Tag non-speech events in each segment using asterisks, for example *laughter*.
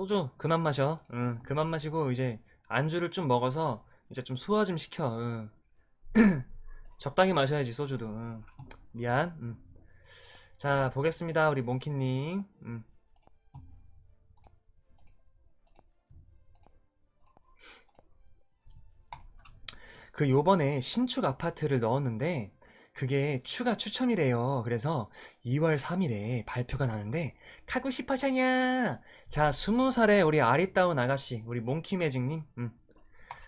소주 그만 마셔. 응, 그만 마시고 이제 안주를 좀 먹어서 이제 좀 소화 좀 시켜. 응. *clears throat* 적당히 마셔야지 소주도. 응. 미안. 응. 자 보겠습니다 우리 몽키님. 응. 그 요번에 신축 아파트를 넣었는데 그게 추가 추첨이래요. 그래서 2월 3일에 발표가 나는데 가고 싶어서냐? 자, 20살의 우리 아리따운 아가씨, 우리 몽키 매직님, 음.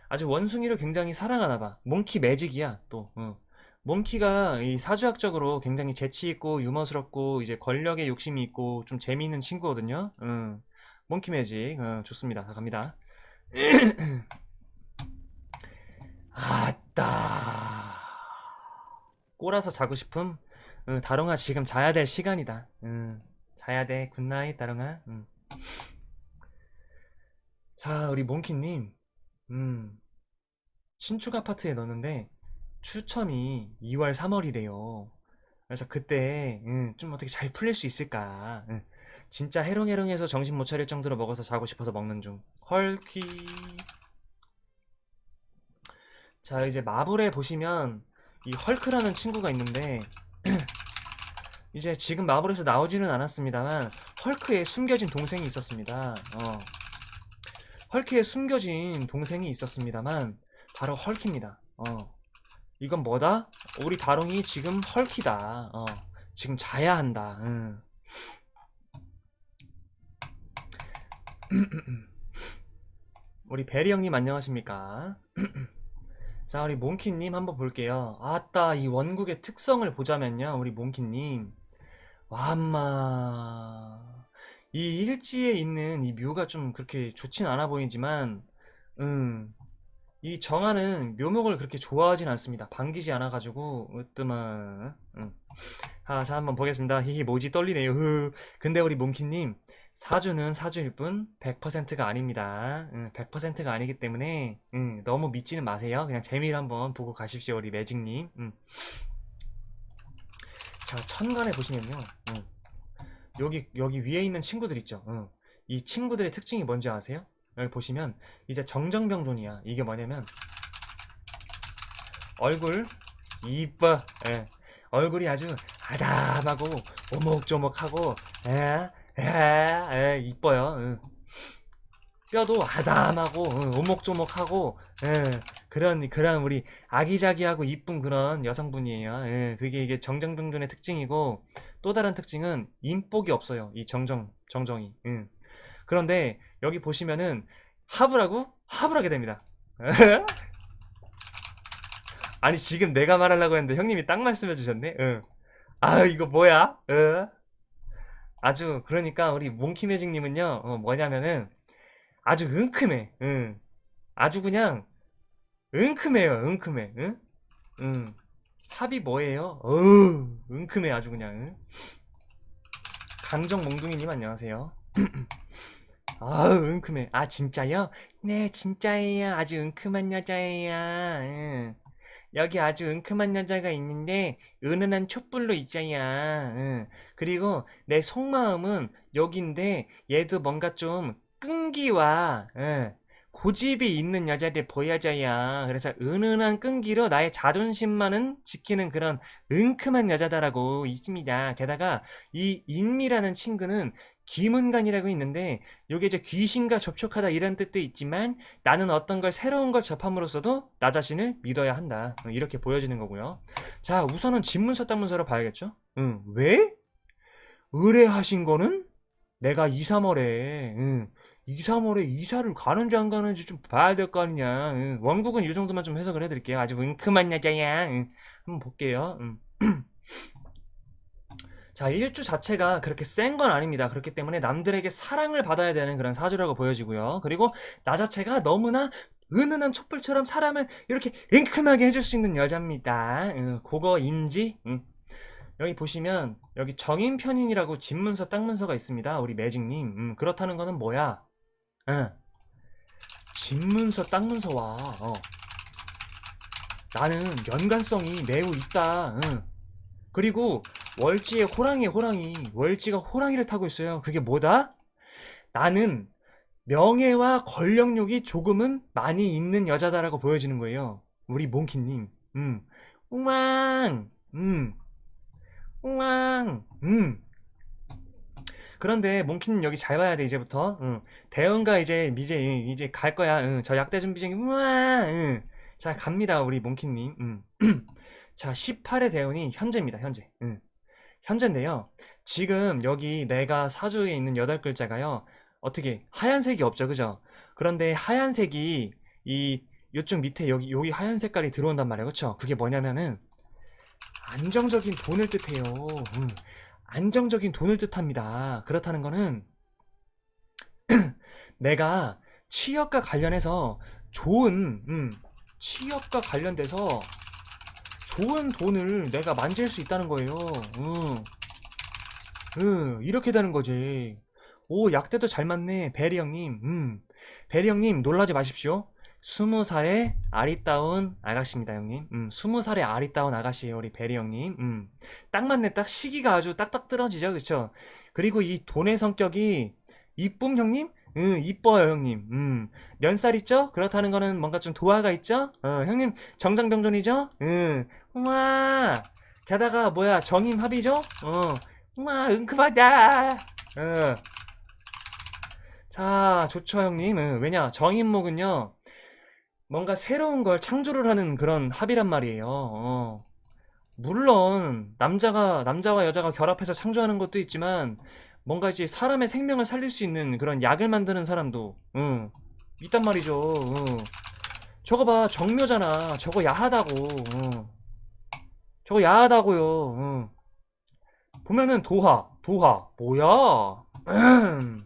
아주 원숭이를 굉장히 사랑하나 봐. 몽키 매직이야, 또. 어. 몽키가 이 사주학적으로 굉장히 재치 있고 유머스럽고 이제 권력에 욕심이 있고 좀 재미있는 친구거든요. 음. 몽키 매직, 어, 좋습니다. 자, 갑니다. *clears throat* 아따. 꼬라서 자고 싶음? 응, 다롱아 지금 자야 될 시간이다. 응, 자야 돼. 굿나잇 다롱아. 응. 자, 우리 몽키님. 음, 신축 아파트에 넣었는데 추첨이 2월 3월이래요. 그래서 그때 응, 좀 어떻게 잘 풀릴 수 있을까? 응. 진짜 해롱해롱해서 정신 못 차릴 정도로 먹어서 자고 싶어서 먹는 중. 헐키. 자, 이제 마블에 보시면 이 헐크라는 친구가 있는데 *clears throat* 이제 지금 마블에서 나오지는 않았습니다만 헐크의 숨겨진 동생이 있었습니다. 어. 헐크의 숨겨진 동생이 있었습니다만 바로 헐키입니다. 어. 이건 뭐다? 우리 다롱이 지금 헐키다. 어. 지금 자야 한다. 응. *clears throat* 우리 베리 형님 안녕하십니까? *clears throat* 자, 우리 몽키님 한번 볼게요. 아따, 이 원국의 특성을 보자면요. 우리 몽키님. 와마. 이 일지에 있는 이 묘가 좀 그렇게 좋진 않아 보이지만, 음, 이 정화는 묘목을 그렇게 좋아하진 않습니다. 반기지 않아 가지고, 으뜸아. 음. 아, 자, 한번 보겠습니다. 히히, 뭐지 떨리네요. 흐. 근데 우리 몽키님, 사주는 사주일 뿐 100%가 아닙니다. 응, 100%가 아니기 때문에 응, 너무 믿지는 마세요. 그냥 재미를 한번 보고 가십시오, 우리 매직님. 응. 자, 천간에 보시면요. 응. 여기 여기 위에 있는 친구들 있죠. 응. 이 친구들의 특징이 뭔지 아세요? 여기 보시면 이제 정정병존이야. 이게 뭐냐면 얼굴 이뻐. 예. 얼굴이 아주 아담하고 오목조목하고 예. 에, 에, 이뻐요. 응. 뼈도 아담하고 응, 오목조목하고 응, 그런 그런 우리 아기자기하고 이쁜 그런 여성분이에요. 응, 그게 이게 정정병존의 특징이고 또 다른 특징은 인복이 없어요. 이 정정 정정이. 응. 그런데 여기 보시면은 합을 하고 합을 하게 됩니다. *laughs* 아니 지금 내가 말하려고 했는데 형님이 딱 말씀해 주셨네. 응. 아 이거 뭐야? 응. 아주 그러니까 우리 몽키 매직님은요 어, 뭐냐면은 아주 은큼해 응. 아주 그냥 은큼해요 은큼해 응? 응. 합이 뭐예요? 어우 은큼해 아주 그냥 응? 강정 몽둥이님 안녕하세요 *clears throat* 아우 은큼해 아 진짜요? 네 진짜예요 아주 은큼한 여자예요 응. 여기 아주 은큼한 여자가 있는데 은은한 촛불로 있자야. 응. 그리고 내 속마음은 여긴데 얘도 뭔가 좀 끈기와 응. 고집이 있는 여자들 보여줘야. 그래서 은은한 끈기로 나의 자존심만은 지키는 그런 은큼한 여자다라고 있습니다. 게다가 이 인미라는 친구는 기문간이라고 있는데 요게 이제 귀신과 접촉하다 이런 뜻도 있지만 나는 어떤 걸 새로운 걸 접함으로써도 나 자신을 믿어야 한다. 어, 이렇게 보여지는 거고요. 자, 우선은 집문서 땅문서로 봐야겠죠? 응, 왜? 의뢰하신 거는 내가 2, 3월에, 응, 2, 3월에 이사를 가는지 안 가는지 좀 봐야 될 거 아니냐. 응, 원국은 이 정도만 좀 해석을 해드릴게요. 아주 은큼한 여자야. 응, 한번 볼게요. 응. *clears throat* 자, 일주 자체가 그렇게 센 건 아닙니다. 그렇기 때문에 남들에게 사랑을 받아야 되는 그런 사주라고 보여지고요. 그리고 나 자체가 너무나 은은한 촛불처럼 사람을 이렇게 은큼하게 해줄 수 있는 여자입니다. 응, 그거 인지? 응. 여기 보시면 여기 정인 편인이라고 집문서 땅문서가 있습니다. 우리 매직님. 음, 그렇다는 거는 뭐야? 응. 집문서 땅문서와 어. 나는 연관성이 매우 있다. 응. 그리고 월지에 호랑이 호랑이 월지가 호랑이를 타고 있어요. 그게 뭐다? 나는 명예와 권력욕이 조금은 많이 있는 여자다라고 보여지는 거예요. 우리 몽키님. 음. 우왕. 음. 우왕. 음. 그런데 몽키님 여기 잘 봐야 돼 이제부터. 응. 대은가 이제 이제 이제 갈 거야. 응. 저 약대 준비 중에 우왕. 응. 자 갑니다 우리 몽키님. 음. *clears throat* 자 18의 대운이 현재입니다 현재. 응. 현재인데요. 지금 여기 내가 사주에 있는 여덟 글자가요. 어떻게 하얀색이 없죠, 그죠? 그런데 하얀색이 이 요쪽 밑에 여기 여기 하얀 색깔이 들어온단 말이에요, 그렇죠? 그게 뭐냐면은 안정적인 돈을 뜻해요. 음, 안정적인 돈을 뜻합니다. 그렇다는 거는 *clears throat* 내가 취업과 관련해서 좋은 음, 취업과 관련돼서 좋은 돈을 내가 만질 수 있다는 거예요. 음. 응, 이렇게 되는 거지. 오, 약대도 잘 맞네. 베리 형님. 음. 베리 형님, 놀라지 마십시오. 스무 살의 아리따운 아가씨입니다, 형님. 음, 스무 살의 아리따운 아가씨예요, 우리 베리 형님. 음. 딱 맞네. 딱 시기가 아주 딱딱 떨어지죠, 그쵸? 그리고 이 돈의 성격이 이쁨 형님? 응, 이뻐요, 형님. 음. 연살 있죠? 그렇다는 거는 뭔가 좀 도화가 있죠? 어, 형님, 정장병존이죠? 응. 우와. 게다가, 뭐야, 정임 합이죠? 어. 우와, 은큼하다. 어. 자, 좋죠, 형님. 응, 왜냐, 정인목은요, 뭔가 새로운 걸 창조를 하는 그런 합이란 말이에요. 어. 물론, 남자가, 남자와 여자가 결합해서 창조하는 것도 있지만, 뭔가 이제 사람의 생명을 살릴 수 있는 그런 약을 만드는 사람도, 응, 있단 말이죠. 응. 저거 봐, 정묘잖아. 저거 야하다고. 응. 저거 야하다고요. 응. 보면은 도화, 도화, 뭐야? *clears throat*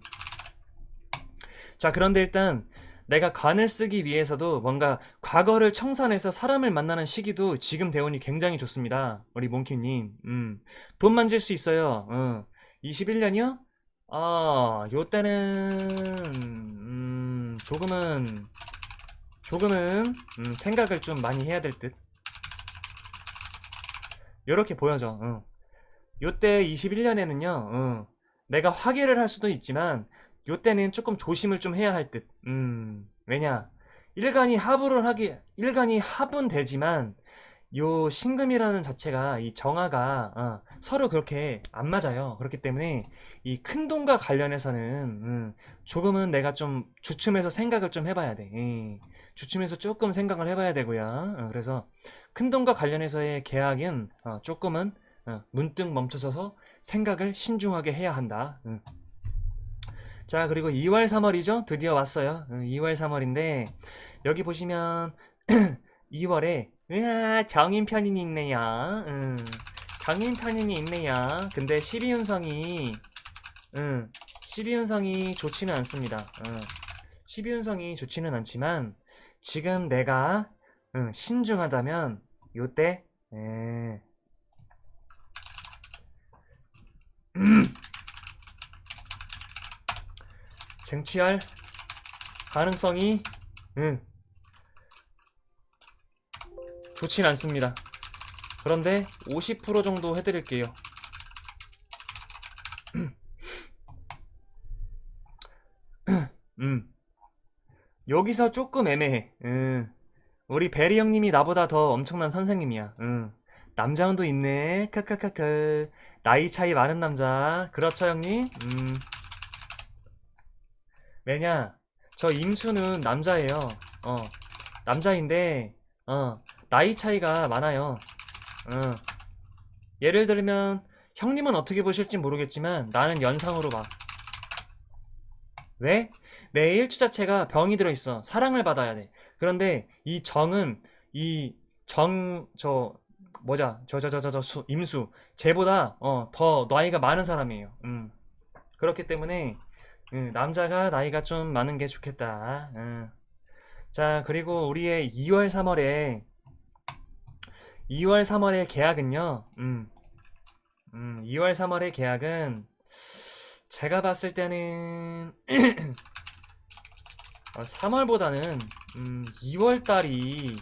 자, 그런데 일단 내가 관을 쓰기 위해서도 뭔가 과거를 청산해서 사람을 만나는 시기도 지금 대운이 굉장히 좋습니다. 우리 몽키님, 음, 돈 만질 수 있어요. 어. 21년이요? 아, 요때는 음, 조금은 조금은 음, 생각을 좀 많이 해야 될 듯. 요렇게 보여져. 어. 요때 21년에는요, 어, 내가 화계를 할 수도 있지만, 요때는 조금 조심을 좀 해야 할 듯. 음, 왜냐, 일간이 합을 하기, 일간이 합은 되지만, 요 신금이라는 자체가 이 정화가 어, 서로 그렇게 안 맞아요. 그렇기 때문에 이 큰 돈과 관련해서는 음, 조금은 내가 좀 주춤해서 생각을 좀 해봐야 돼. 예. 주춤해서 조금 생각을 해봐야 되고요. 어, 그래서 큰 돈과 관련해서의 계약은 어, 조금은 어, 문득 멈춰서서 생각을 신중하게 해야 한다. 음. 자, 그리고 2월, 3월이죠? 드디어 왔어요. 2월, 3월인데, 여기 보시면, *clears throat* 2월에, 으아, 정인 편인이 있네요. 음, 정인 편인이 있네요. 근데 12운성이, 음, 12운성이 좋지는 않습니다. 음, 12운성이 좋지는 않지만, 지금 내가, 음, 신중하다면, 요때, 에, *clears throat* 쟁취할 가능성이 응, 좋진 않습니다. 그런데 50% 정도 해드릴게요. *clears throat* 음, 여기서 조금 애매해. 응. 우리 베리 형님이 나보다 더 엄청난 선생님이야. 응. 남자운도 있네. 카카카카. 나이 차이 많은 남자. 그렇죠, 형님? 음. 왜냐? 저 임수는 남자예요. 어. 남자인데, 어. 나이 차이가 많아요. 어. 예를 들면, 형님은 어떻게 보실지 모르겠지만, 나는 연상으로 봐. 왜? 내 일주 자체가 병이 들어있어. 사랑을 받아야 돼. 그런데 이 정은, 이 정, 저, 뭐자, 저, 저, 저, 저, 저, 수, 임수. 쟤보다, 어, 더 나이가 많은 사람이에요. 음. 그렇기 때문에, 음, 남자가 나이가 좀 많은 게 좋겠다. 음. 자, 그리고 우리의 2월, 3월에, 2월, 3월의 계약은요, 음, 음, 2월, 3월의 계약은, 제가 봤을 때는, *clears throat* 3월보다는, 음, 2월 달이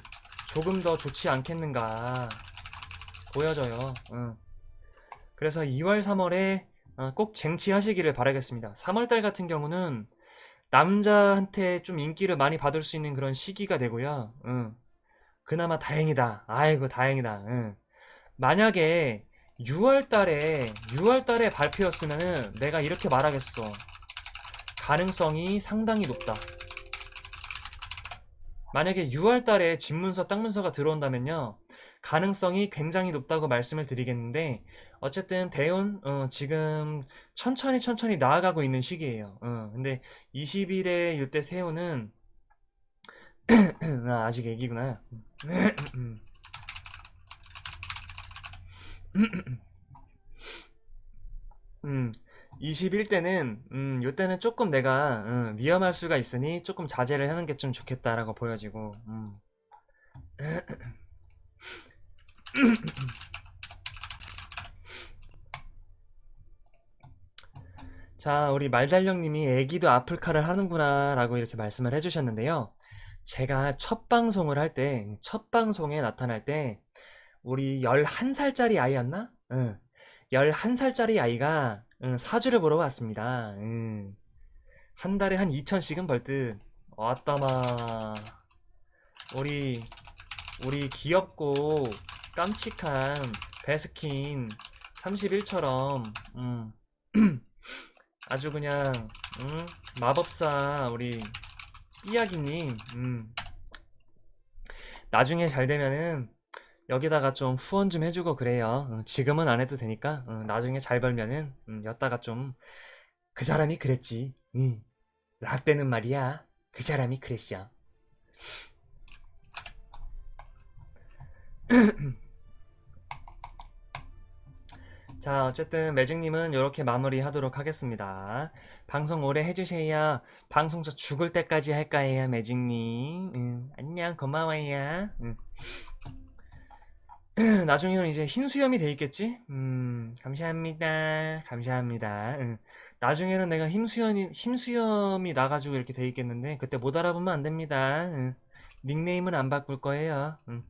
조금 더 좋지 않겠는가, 보여져요. 음. 그래서 2월, 3월에 꼭 쟁취하시기를 바라겠습니다. 3월 달 같은 경우는, 남자한테 좀 인기를 많이 받을 수 있는 그런 시기가 되고요. 응. 그나마 다행이다. 아이고, 다행이다. 응. 만약에 6월 달에, 6월 달에 발표였으면은 내가 이렇게 말하겠어. 가능성이 상당히 높다. 만약에 6월 달에 집 문서, 땅 문서가 들어온다면요. 가능성이 굉장히 높다고 말씀을 드리겠는데, 어쨌든 대운, 어, 지금 천천히 천천히 나아가고 있는 시기예요. 어, 근데 20일에 이때 세우는, *clears throat* 아, 아직 애기구나. 음, 21대는, 음, 요때는 조금 내가, 음, 위험할 수가 있으니 조금 자제를 하는 게 좀 좋겠다라고 보여지고, 음. *clears throat* 자, 우리 말달령님이 애기도 아플카를 하는구나 라고 이렇게 말씀을 해주셨는데요. 제가 첫 방송을 할 때, 첫 방송에 나타날 때, 우리 11살짜리 아이였나? 응. 11살짜리 아이가 응, 사주를 보러 왔습니다. 응. 한 달에 한 2천씩은 벌듯. 왔다마. 우리, 우리 귀엽고 깜찍한 베스킨 31처럼, 음. *clears throat* 아주 그냥, 음, 마법사, 우리, 삐약이님, 음. 나중에 잘 되면은, 여기다가 좀 후원 좀 해주고 그래요. 어, 지금은 안 해도 되니까, 어, 나중에 잘 벌면은, 음, 여따가 좀, 그 사람이 그랬지. 응. 락대는 말이야. 그 사람이 그랬어. *clears throat* 자, 어쨌든 매직님은 이렇게 마무리하도록 하겠습니다. 방송 오래 해주세요. 방송 저 죽을 때까지 할 거예요, 매직님. 응, 안녕, 고마워요. 응. *clears throat* 나중에는 이제 흰 수염이 돼 있겠지? 음, 감사합니다. 감사합니다. 응. 나중에는 내가 흰 수염이, 흰 수염이 나가지고 이렇게 돼 있겠는데, 그때 못 알아보면 안 됩니다. 응. 닉네임은 안 바꿀 거예요. 응.